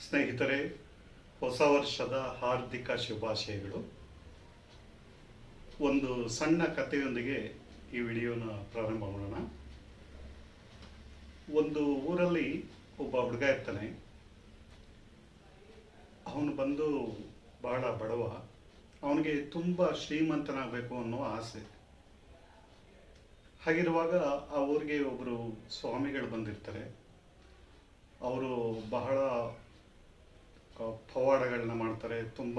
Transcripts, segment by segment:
ಸ್ನೇಹಿತರೆ, ಹೊಸ ವರ್ಷದ ಹಾರ್ದಿಕ ಶುಭಾಶಯಗಳು. ಒಂದು ಸಣ್ಣ ಕಥೆಯೊಂದಿಗೆ ಈ ವಿಡಿಯೋನ ಪ್ರಾರಂಭ ಮಾಡೋಣ. ಒಂದು ಊರಲ್ಲಿ ಒಬ್ಬ ಹುಡುಗ ಇರ್ತಾನೆ. ಅವನು ಬಂದು ಬಹಳ ಬಡವ. ಅವನಿಗೆ ತುಂಬ ಶ್ರೀಮಂತನಾಗಬೇಕು ಅನ್ನೋ ಆಸೆ. ಹಾಗಿರುವಾಗ ಆ ಊರಿಗೆ ಒಬ್ಬರು ಸ್ವಾಮಿಗಳು ಬಂದಿರ್ತಾರೆ. ಅವರು ಬಹಳ ಪವಾಡಗಳನ್ನ ಮಾಡ್ತಾರೆ. ತುಂಬ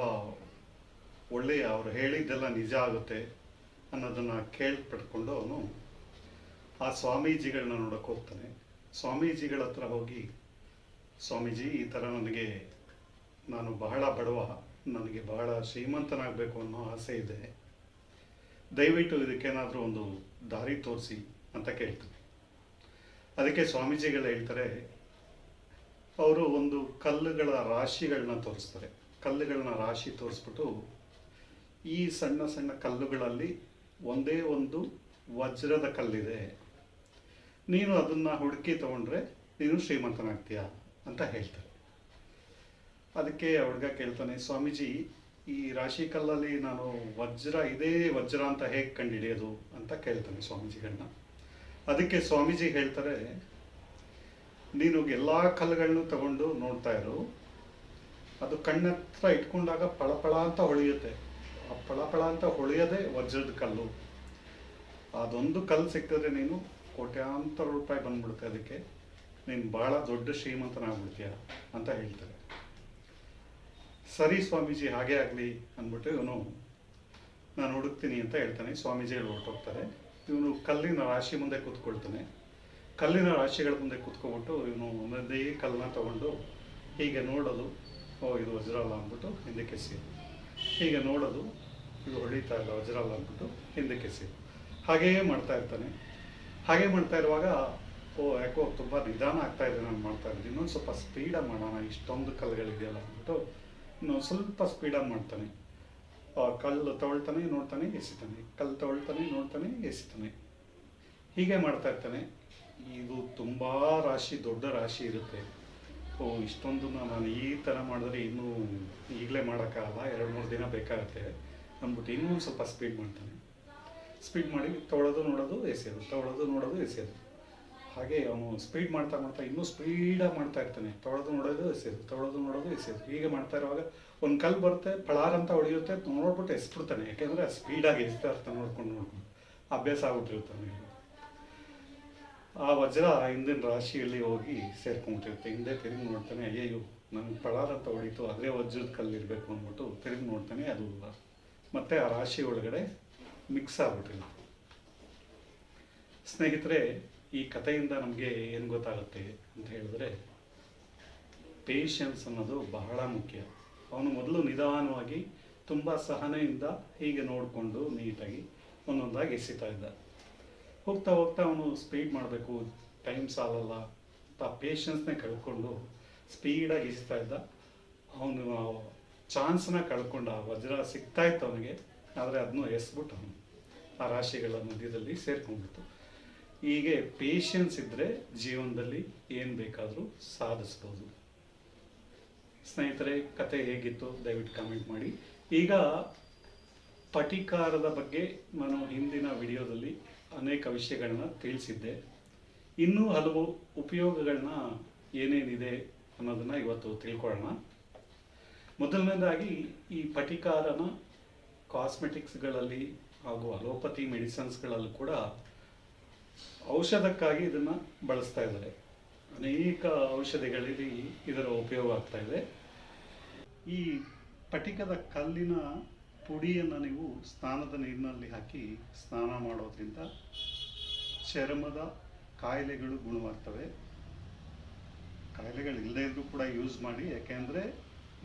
ಒಳ್ಳೆಯ ಅವರು ಹೇಳಿದ್ದೆಲ್ಲ ನಿಜ ಆಗುತ್ತೆ ಅನ್ನೋದನ್ನು ಕೇಳ್ಪಟ್ಕೊಂಡು ಅವನು ಆ ಸ್ವಾಮೀಜಿಗಳನ್ನ ನೋಡೋಕೆ ಹೋಗ್ತಾನೆ. ಸ್ವಾಮೀಜಿಗಳ ಹತ್ರ ಹೋಗಿ, ಸ್ವಾಮೀಜಿ, ಈ ಥರ ನನಗೆ, ನಾನು ಬಹಳ ಬಡವ, ನನಗೆ ಬಹಳ ಶ್ರೀಮಂತನಾಗಬೇಕು ಅನ್ನೋ ಆಸೆ ಇದೆ. ದಯವಿಟ್ಟು ಇದಕ್ಕೇನಾದರೂ ಒಂದು ದಾರಿ ತೋರಿಸಿ ಅಂತ ಕೇಳ್ತೀನಿ. ಅದಕ್ಕೆ ಸ್ವಾಮೀಜಿಗಳು ಹೇಳ್ತಾರೆ ಅವರು ಒಂದು ಕಲ್ಲುಗಳ ರಾಶಿಗಳನ್ನ ತೋರಿಸ್ತಾರೆ. ಕಲ್ಲುಗಳನ್ನ ರಾಶಿ ತೋರಿಸ್ಬಿಟ್ಟು ಈ ಸಣ್ಣ ಸಣ್ಣ ಕಲ್ಲುಗಳಲ್ಲಿ ಒಂದೇ ಒಂದು ವಜ್ರದ ಕಲ್ಲಿದೆ. ನೀನು ಅದನ್ನು ಹುಡುಕಿ ತಗೊಂಡ್ರೆ ನೀನು ಶ್ರೀಮಂತನಾಗ್ತೀಯ ಅಂತ ಹೇಳ್ತಾರೆ. ಅದಕ್ಕೆ ಹುಡುಗ ಕೇಳ್ತಾನೆ, ಸ್ವಾಮೀಜಿ, ಈ ರಾಶಿ ಕಲ್ಲಲ್ಲಿ ನಾನು ವಜ್ರ, ಇದೇ ವಜ್ರ ಅಂತ ಹೇಗೆ ಕಂಡುಹಿಡಿಯೋದು ಅಂತ ಕೇಳ್ತಾನೆ ಸ್ವಾಮೀಜಿಗಳನ್ನ. ಅದಕ್ಕೆ ಸ್ವಾಮೀಜಿ ಹೇಳ್ತಾರೆ ನೀನು ಎಲ್ಲ ಕಲ್ಲುಗಳನ್ನು ತಗೊಂಡು ನೋಡ್ತಾ ಇರು. ಅದು ಕಣ್ಣತ್ರ ಇಟ್ಕೊಂಡಾಗ ಪಳಪಳ ಅಂತ ಹೊಳೆಯುತ್ತೆ. ಆ ಪಳಪಳ ಅಂತ ಹೊಳೆಯೋದೇ ವಜ್ರದ ಕಲ್ಲು. ಅದೊಂದು ಕಲ್ಲು ಸಿಕ್ಕಿದ್ರೆ ನೀನು ಕೋಟ್ಯಾಂತರ ರೂಪಾಯಿ ಬಂದ್ಬಿಡುತ್ತೆ ಅದಕ್ಕೆ. ನೀನು ಭಾಳ ದೊಡ್ಡ ಶ್ರೀಮಂತನಾಗ್ಬಿಡ್ತೀಯ ಅಂತ ಹೇಳ್ತಾರೆ. ಸರಿ ಸ್ವಾಮೀಜಿ, ಹಾಗೆ ಆಗಲಿ ಅಂದ್ಬಿಟ್ಟು ಇವನು ನಾನು ಹುಡುಕ್ತೀನಿ ಅಂತ ಹೇಳ್ತಾನೆ. ಸ್ವಾಮೀಜಿಗಳು ಹೊರಟೋಗ್ತಾರೆ. ಇವನು ಕಲ್ಲಿನ ರಾಶಿ ಮುಂದೆ ಕೂತ್ಕೊಳ್ತಾನೆ. ಕಲ್ಲಿನ ರಾಶಿಗಳ ಮುಂದೆ ಕೂತ್ಕೊಬಿಟ್ಟು ಇವನು ಒಂದೊಂದೇ ಕಲ್ಲನ್ನ ತಗೊಂಡು ಹೀಗೆ ನೋಡೋದು, ಓ, ಇದು ವಜ್ರಾಲ ಅಂದ್ಬಿಟ್ಟು ಹಿಂದಕ್ಕೆ ಕೆಸಿ ಹೀಗೆ ನೋಡೋದು, ಇದು ಹೊಳಿತಾ ಇಲ್ಲ ವಜ್ರಾಲ ಅಂದ್ಬಿಟ್ಟು ಹಿಂದಕ್ಕೆ ಸಿ ಹಾಗೆಯೇ ಮಾಡ್ತಾ ಇರ್ತಾನೆ. ಹಾಗೆ ಮಾಡ್ತಾ ಇರುವಾಗ, ಓ, ಯಾಕೋ ತುಂಬ ನಿಧಾನ ಆಗ್ತಾ ಇದೆ ನಾನು ಮಾಡ್ತಾ ಇದ್ದೀನಿ ಇನ್ನೊಂದು ಸ್ವಲ್ಪ ಸ್ಪೀಡಾಗಿ ಮಾಡೋಣ, ಇಷ್ಟೊಂದು ಕಲ್ಲುಗಳಿದೆಯಲ್ಲ ಅಂದ್ಬಿಟ್ಟು ಇನ್ನು ಸ್ವಲ್ಪ ಸ್ಪೀಡಾಗಿ ಮಾಡ್ತಾನೆ. ಕಲ್ಲು ತಗೊಳ್ತಾನೆ, ನೋಡ್ತಾನೆ ಎಸಿತಾನೆ ಕಲ್ಲು ತಗೊಳ್ತಾನೆ, ನೋಡ್ತಾನೆ ಎಸಿತಾನೆ ಹೀಗೆ ಮಾಡ್ತಾ ಇರ್ತಾನೆ. ಇದು ತುಂಬ ರಾಶಿ, ದೊಡ್ಡ ರಾಶಿ ಇರುತ್ತೆ. ಓ ಇಷ್ಟೊಂದು ನಾನು ಈ ಥರ ಮಾಡಿದ್ರೆ ಇನ್ನೂ ಈಗಲೇ ಮಾಡೋಕ್ಕಾಗಲ್ಲ, ಎರಡು ಮೂರು ದಿನ ಬೇಕಾಗುತ್ತೆ ಅಂದ್ಬಿಟ್ಟು ಇನ್ನೂ ಸ್ವಲ್ಪ ಸ್ಪೀಡ್ ಮಾಡ್ತಾನೆ. ಸ್ಪೀಡ್ ಮಾಡಿ ತೊಗೊಳೋದು ನೋಡೋದು, ಎಸೆಯೋದು ತೊಗೊಳೋದು ನೋಡೋದು, ಎಸೆಯೋದು. ಹಾಗೆ ಅವನು ಸ್ಪೀಡ್ ಮಾಡ್ತಾ ಮಾಡ್ತಾ ಇನ್ನೂ ಸ್ಪೀಡಾಗಿ ಮಾಡ್ತಾ ಇರ್ತಾನೆ. ತೊಳೆದು ನೋಡೋದು, ಎಸೆಯೋದು ತೊಗೊಳೋದು ನೋಡೋದು, ಎಸೆಯೋದು. ಹೀಗೆ ಮಾಡ್ತಾ ಇರುವಾಗ ಒಂದು ಕಲ್ಲು ಬರುತ್ತೆ ಪಳಾರ ಅಂತ ಹೊಡೆಯುತ್ತೆ, ನೋಡ್ಬಿಟ್ಟು ಎಸ್ಬಿಡ್ತಾನೆ. ಯಾಕೆಂದರೆ ಸ್ಪೀಡಾಗಿ ಎಸ್ತಾ ಇರ್ತಾನೆ ನೋಡ್ಕೊಂಡು ನೋಡ್ಕೊಂಡು. ಅಭ್ಯಾಸ ಆಗ್ಬಿಟ್ಟಿರ್ತಾನೆ ಆ ವಜ್ರ ಹಿಂದಿನ ರಾಶಿಯಲ್ಲಿ ಹೋಗಿ ಸೇರ್ಕೊಂಡ್ಬಿಟ್ಟಿರುತ್ತೆ. ಹಿಂದೆ ತಿರುಗಿ ನೋಡ್ತಾನೆ ಅಯ್ಯೋ ನನಗೆ ಪಳಾರ ಹೊಡೀತು ಅದೇ ವಜ್ರದ ಕಲ್ಲಿರಬೇಕು ಅಂದ್ಬಿಟ್ಟು ತಿರುಗಿ ನೋಡ್ತಾನೆ, ಅದು ಮತ್ತೆ ಆ ರಾಶಿ ಒಳಗಡೆ ಮಿಕ್ಸ್ ಆಗ್ಬಿಟ್ಟಿಲ್ಲ ಸ್ನೇಹಿತರೆ, ಈ ಕಥೆಯಿಂದ ನಮಗೆ ಏನು ಗೊತ್ತಾಗುತ್ತೆ ಅಂತ ಹೇಳಿದ್ರೆ ಪೇಷನ್ಸ್ ಅನ್ನೋದು ಬಹಳ ಮುಖ್ಯ. ಅವನು ಮೊದಲು ನಿಧಾನವಾಗಿ ತುಂಬ ಸಹನೆಯಿಂದ ಹೀಗೆ ನೋಡಿಕೊಂಡು ನೀಟಾಗಿ ಒಂದೊಂದಾಗಿ ಎಸಿತಾ ಇದ್ದ. ಹೋಗ್ತಾ ಹೋಗ್ತಾ ಅವನು ಸ್ಪೀಡ್ ಮಾಡಬೇಕು ಟೈಮ್ ಸಾಲಲ್ಲ ಅಂತ ಪೇಷನ್ಸ್ನೇ ಕಳ್ಕೊಂಡು ಸ್ಪೀಡಾಗಿ ಈಜ್ತಾ ಇದ್ದ. ಅವನು ಚಾನ್ಸ್ನ ಕಳ್ಕೊಂಡ, ಆ ವಜ್ರ ಸಿಗ್ತಾ ಇತ್ತು ಅವನಿಗೆ, ಆದರೆ ಅದನ್ನು ಎಸ್ಬಿಟ್ಟು ಅವನು. ಆ ರಾಶಿಗಳ ಮಧ್ಯದಲ್ಲಿ ಸೇರ್ಕೊಂಡ್ಬಿಟ್ಟು ಹೀಗೆ ಪೇಷನ್ಸ್ ಇದ್ದರೆ ಜೀವನದಲ್ಲಿ ಏನು ಬೇಕಾದರೂ ಸಾಧಿಸ್ಬೋದು. ಸ್ನೇಹಿತರೆ, ಕತೆ ಹೇಗಿತ್ತು? ದಯವಿಟ್ಟು ಕಾಮೆಂಟ್ ಮಾಡಿ. ಈಗ ಪಟಿಕಾರದ ಬಗ್ಗೆ ನಾನು ಹಿಂದಿನ ವಿಡಿಯೋದಲ್ಲಿ ಅನೇಕ ವಿಷಯಗಳನ್ನ ತಿಳಿಸಿದ್ದೆ. ಇನ್ನೂ ಹಲವು ಉಪಯೋಗಗಳನ್ನ ಏನೇನಿದೆ ಅನ್ನೋದನ್ನ ಇವತ್ತು ತಿಳ್ಕೊಳ್ಳೋಣ. ಮೊದಲನೇದಾಗಿ ಈ ಪಟಿಕಾರನ ಕಾಸ್ಮೆಟಿಕ್ಸ್ಗಳಲ್ಲಿ ಹಾಗೂ ಅಲೋಪತಿ ಮೆಡಿಸನ್ಸ್ಗಳಲ್ಲೂ ಕೂಡ ಔಷಧಕ್ಕಾಗಿ ಇದನ್ನು ಬಳಸ್ತಾ ಇದ್ದಾರೆ. ಅನೇಕ ಔಷಧಿಗಳಲ್ಲಿ ಇದರ ಉಪಯೋಗ ಆಗ್ತಾ ಇದೆ. ಈ ಪಟಿಕದ ಕಲ್ಲಿನ ಪುಡಿಯನ್ನು ನೀವು ಸ್ನಾನದ ನೀರಿನಲ್ಲಿ ಹಾಕಿ ಸ್ನಾನ ಮಾಡೋದ್ರಿಂದ ಚರ್ಮದ ಕಾಯಿಲೆಗಳು ಗುಣವಾಗ್ತವೆ. ಕಾಯಿಲೆಗಳು ಇಲ್ಲದೇ ಇದ್ರೂ ಕೂಡ ಯೂಸ್ ಮಾಡಿ, ಯಾಕೆಂದರೆ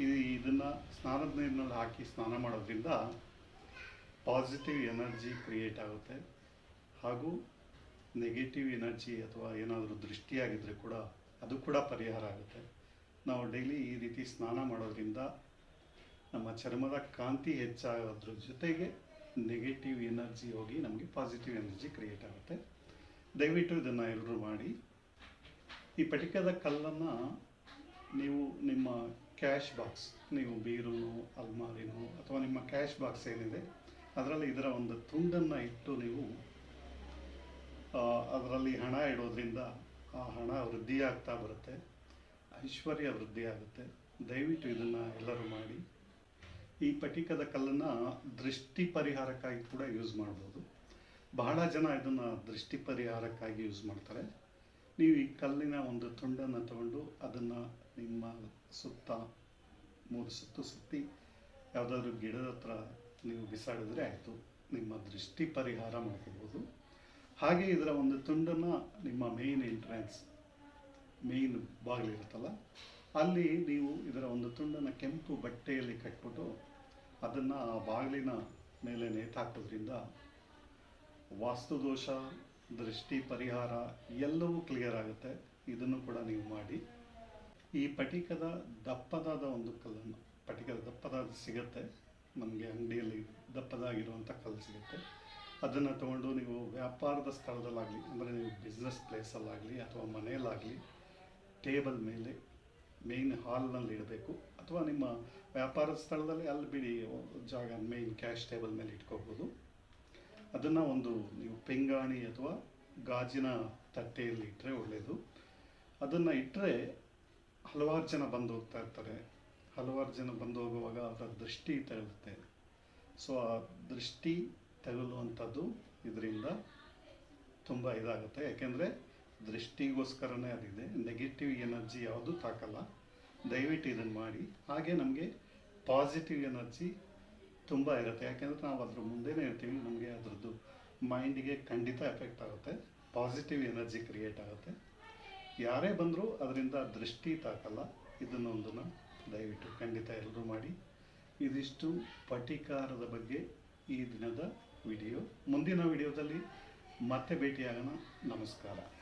ಇದು ಇದನ್ನು ಸ್ನಾನದ ನೀರಿನಲ್ಲಿ ಹಾಕಿ ಸ್ನಾನ ಮಾಡೋದ್ರಿಂದ ಪಾಸಿಟಿವ್ ಎನರ್ಜಿ ಕ್ರಿಯೇಟ್ ಆಗುತ್ತೆ. ಹಾಗೂ ನೆಗೆಟಿವ್ ಎನರ್ಜಿ ಅಥವಾ ಏನಾದರೂ ದೃಷ್ಟಿಯಾಗಿದ್ದರೆ ಕೂಡ ಅದು ಕೂಡ ಪರಿಹಾರ ಆಗುತ್ತೆ. ನಾವು ಡೈಲಿ ಈ ರೀತಿ ಸ್ನಾನ ಮಾಡೋದ್ರಿಂದ ನಮ್ಮ ಚರ್ಮದ ಕಾಂತಿ ಹೆಚ್ಚಾಗೋದ್ರ ಜೊತೆಗೆ ನೆಗೆಟಿವ್ ಎನರ್ಜಿ ಹೋಗಿ ನಮಗೆ ಪಾಸಿಟಿವ್ ಎನರ್ಜಿ ಕ್ರಿಯೇಟ್ ಆಗುತ್ತೆ. ದಯವಿಟ್ಟು ಇದನ್ನು ಎಲ್ಲರೂ ಮಾಡಿ. ಈ ಪಟಿಕದ ಕಲ್ಲನ್ನು ನೀವು ನಿಮ್ಮ ಕ್ಯಾಶ್ ಬಾಕ್ಸ್ ನೀವು ಬೀರುನು, ಅಲ್ಮಾರಿನೋ ಅಥವಾ ನಿಮ್ಮ ಕ್ಯಾಶ್ ಬಾಕ್ಸ್ ಏನಿದೆ, ಅದರಲ್ಲಿ ಇದರ ಒಂದು ತುಂಡನ್ನು ಇಟ್ಟು ನೀವು ಅದರಲ್ಲಿ ಹಣ ಇಡೋದ್ರಿಂದ ಆ ಹಣ ವೃದ್ಧಿ ಆಗ್ತಾ ಬರುತ್ತೆ. ಐಶ್ವರ್ಯ ವೃದ್ಧಿ ಆಗುತ್ತೆ ದಯವಿಟ್ಟು ಇದನ್ನು ಎಲ್ಲರೂ ಮಾಡಿ. ಈ ಪಟಿಕದ ಕಲ್ಲನ್ನು ದೃಷ್ಟಿ ಪರಿಹಾರಕ್ಕಾಗಿ ಕೂಡ ಯೂಸ್ ಮಾಡ್ಬೋದು. ಬಹಳ ಜನ ಇದನ್ನು ದೃಷ್ಟಿ ಪರಿಹಾರಕ್ಕಾಗಿ ಯೂಸ್ ಮಾಡ್ತಾರೆ. ನೀವು ಈ ಕಲ್ಲಿನ ಒಂದು ತುಂಡನ್ನು ತಗೊಂಡು ಅದನ್ನು ನಿಮ್ಮ ಸುತ್ತ, ಮೂರು ಸುತ್ತು ಸುತ್ತಿ ಯಾವುದಾದ್ರೂ ಗಿಡದ ಹತ್ರ ನೀವು ಬಿಸಾಡಿದ್ರೆ ಆಯಿತು, ನಿಮ್ಮ ದೃಷ್ಟಿ ಪರಿಹಾರ ಮಾಡ್ಕೋಬೋದು. ಹಾಗೆ ಇದರ ಒಂದು ತುಂಡನ್ನು ನಿಮ್ಮ ಮೇಯ್ನ್ ಎಂಟ್ರೆನ್ಸ್ ಮೇಯ್ನ್ ಬಾಗಿಲಿರುತ್ತಲ್ಲ, ಅಲ್ಲಿ ನೀವು ಇದರ ಒಂದು ತುಂಡನ್ನು ಕೆಂಪು ಬಟ್ಟೆಯಲ್ಲಿ ಕಟ್ಬಿಟ್ಟು ಅದನ್ನು ಆ ಬಾಗಿಲಿನ ಮೇಲೆ ನೇತಾಕೋದ್ರಿಂದ ವಾಸ್ತುದೋಷ, ದೃಷ್ಟಿ, ಪರಿಹಾರ ಎಲ್ಲವೂ ಕ್ಲಿಯರ್ ಆಗುತ್ತೆ. ಇದನ್ನು ಕೂಡ ನೀವು ಮಾಡಿ. ಈ ಪಟಿಕದ ದಪ್ಪದಾದ ಒಂದು ಕಲ್ಲನ್ನು, ಪಟಿಕದ ದಪ್ಪದಾದ ಸಿಗುತ್ತೆ. ನಮಗೆ ಅಂಗಡಿಯಲ್ಲಿ ದಪ್ಪದಾಗಿರುವಂಥ ಕಲ್ಲು ಸಿಗುತ್ತೆ. ಅದನ್ನು ತಗೊಂಡು ನೀವು ವ್ಯಾಪಾರದ ಸ್ಥಳದಲ್ಲಾಗಲಿ, ಅಂದರೆ ನೀವು ಬಿಸ್ನೆಸ್ ಪ್ಲೇಸಲ್ಲಾಗಲಿ ಅಥವಾ ಮನೆಯಲ್ಲಾಗಲಿ ಟೇಬಲ್ ಮೇಲೆ ಮೇಯ್ನ್ ಹಾಲ್ನಲ್ಲಿ ಇಡಬೇಕು. ಅಥವಾ ನಿಮ್ಮ ವ್ಯಾಪಾರ ಸ್ಥಳದಲ್ಲಿ ಅಲ್ಲಿ ಬಿಡಿ ಜಾಗ ಮೇಯ್ನ್ ಕ್ಯಾಶ್ ಟೇಬಲ್ ಮೇಲೆ ಇಟ್ಕೋಬೋದು. ಅದನ್ನು ಒಂದು ನೀವು ಪಿಂಗಾಣಿ ಅಥವಾ ಗಾಜಿನ ತಟ್ಟೆಯಲ್ಲಿ ಇಟ್ಟರೆ ಒಳ್ಳೆಯದು ಅದನ್ನು ಇಟ್ಟರೆ ಹಲವಾರು ಜನ ಬಂದು ಹೋಗ್ತಾ ಇರ್ತಾರೆ. ಹಲವಾರು ಜನ ಬಂದು ಹೋಗುವಾಗ ಅದರ ದೃಷ್ಟಿ ತಗಲುತ್ತೆ ಸೊ ಆ ದೃಷ್ಟಿ ತಗುಲುವಂಥದ್ದು ಇದರಿಂದ ತುಂಬ ಇದಾಗುತ್ತೆ. ಯಾಕೆಂದರೆ ದೃಷ್ಟಿಗೋಸ್ಕರನೇ ಅದಿದೆ. ನೆಗೆಟಿವ್ ಎನರ್ಜಿ ಯಾವುದೂ ತಾಕಲ್ಲ. ದಯವಿಟ್ಟು ಇದನ್ನು ಮಾಡಿ. ಹಾಗೆ ನಮಗೆ ಪಾಸಿಟಿವ್ ಎನರ್ಜಿ ತುಂಬ ಇರುತ್ತೆ. ಯಾಕೆಂದರೆ ನಾವು ಅದ್ರ ಮುಂದೆನೇ ಇರ್ತೀವಿ. ನಮಗೆ ಅದರದ್ದು ಮೈಂಡಿಗೆ ಖಂಡಿತ ಎಫೆಕ್ಟ್ ಆಗುತ್ತೆ. ಪಾಸಿಟಿವ್ ಎನರ್ಜಿ ಕ್ರಿಯೇಟ್ ಆಗುತ್ತೆ. ಯಾರೇ ಬಂದರೂ ಅದರಿಂದ ದೃಷ್ಟಿ ತಾಕಲ್ಲ. ಇದನ್ನೊಂದನ್ನು ದಯವಿಟ್ಟು ಖಂಡಿತ ಎಲ್ಲರೂ ಮಾಡಿ. ಇದಿಷ್ಟು ಪಟಿಕಾರದ ಬಗ್ಗೆ ಈ ದಿನದ ವಿಡಿಯೋ. ಮುಂದಿನ ವಿಡಿಯೋದಲ್ಲಿ ಮತ್ತೆ ಭೇಟಿಯಾಗೋಣ. ನಮಸ್ಕಾರ.